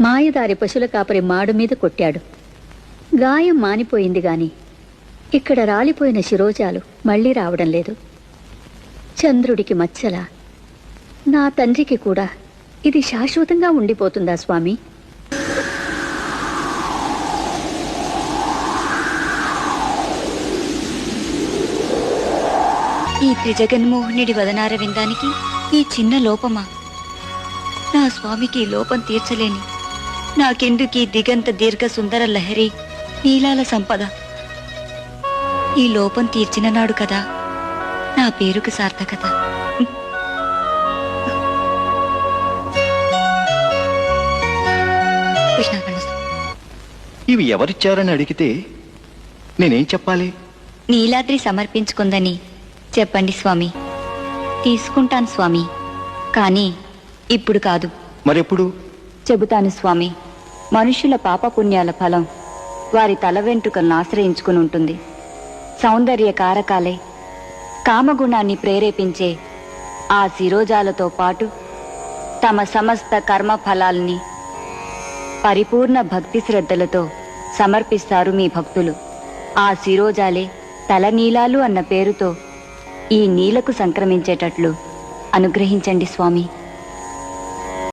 మాయదారి పశుల కాపరి మాడు మీద కొట్టాడు. గాయం మానిపోయింది గాని ఇక్కడ రాలిపోయిన శిరోజాలు మళ్ళీ రావడం లేదు. చంద్రుడికి మచ్చల నా తండ్రికి కూడా ఇది శాశ్వతంగా ఉండిపోతుందా స్వామి? ఈ త్రిజగన్మోహనుడి వదనార విందానికి ఈ చిన్న లోపమా? నా స్వామికి లోపం తీర్చలేని నాకెందుకీ దిగంత దీర్ఘ సుందర లహరి? నీలాల సంపద. ఈ లోపం తీర్చిన నాడు కదా. నా పేరుకు సార్థకత. ఇవి ఎవరిచ్చారని అడిగితే నేనేం చెప్పాలి? నీలాద్రి సమర్పించుకుందని చెప్పండి స్వామి. తీసుకుంటాను స్వామి. కానీ ఇప్పుడు కాదు. మరెప్పుడు? చెబుతాను స్వామి. మనుషుల పాపపుణ్యాల ఫలం వారి తల వెంట్రుకలను ఆశ్రయించుకుని ఉంటుంది. సౌందర్య కారకాలే కామగుణాన్ని ప్రేరేపించే ఆ శిరోజాలతో పాటు తమ సమస్త కర్మ ఫలాల్ని పరిపూర్ణ భక్తి శ్రద్ధలతో సమర్పిస్తారు మీ భక్తులు. ఆ శిరోజాలే తలనీలాలు అన్న పేరుతో ఈ నీలకు సంక్రమించేటట్లు. అనుగ్రహించండి స్వామి.